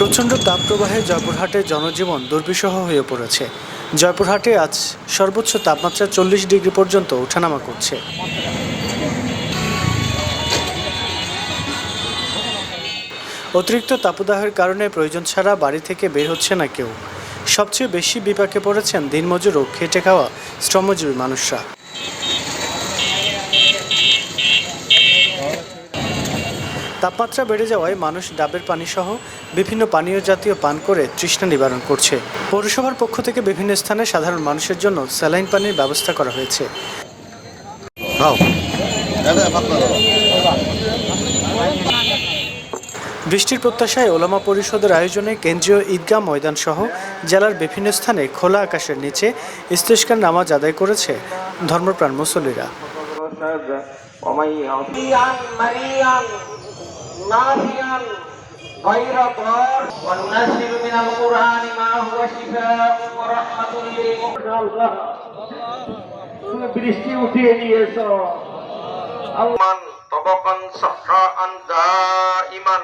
প্রচণ্ড তাপপ্রবাহে জয়পুরহাটে জনজীবন দুর্বিষহ হয়ে পড়েছে। জয়পুরহাটে আজ সর্বোচ্চ তাপমাত্রা চল্লিশ ডিগ্রি পর্যন্ত ওঠানামা করছে। অতিরিক্ত তাপদাহের কারণে প্রয়োজন ছাড়া বাড়ি থেকে বের হচ্ছে না কেউ। সবচেয়ে বেশি বিপাকে পড়েছেন দিনমজুর ও খেটে খাওয়া শ্রমজীবী মানুষরা। তাপমাত্রা বেড়ে যাওয়ায় মানুষ ডাবের পানি সহ বিভিন্ন পানীয় জাতীয় পান করে তৃষ্ণা নিবারণ করছে। পৌরসভার পক্ষ থেকে বিভিন্ন স্থানে সাধারণ মানুষের জন্য স্যালাইন পানির ব্যবস্থা করা হয়েছে। বৃষ্টির প্রত্যাশায় ওলামা পরিষদের আয়োজনে কেন্দ্রীয় ঈদগাহ ময়দান সহ জেলার বিভিন্ন স্থানে খোলা আকাশের নিচে ইস্তেস্কার নামাজ আদায় করেছে ধর্মপ্রাণ মুসল্লিরা। رشد ومن يطيعا مريعا نافعا غير ضار وننزل من القرآن ما هو شفاء ورحمة للمؤمنين তুমি বৃষ্টি উঠিয়ে নিয়েছ আল্লাহ তবকান সাহাআন দাইমান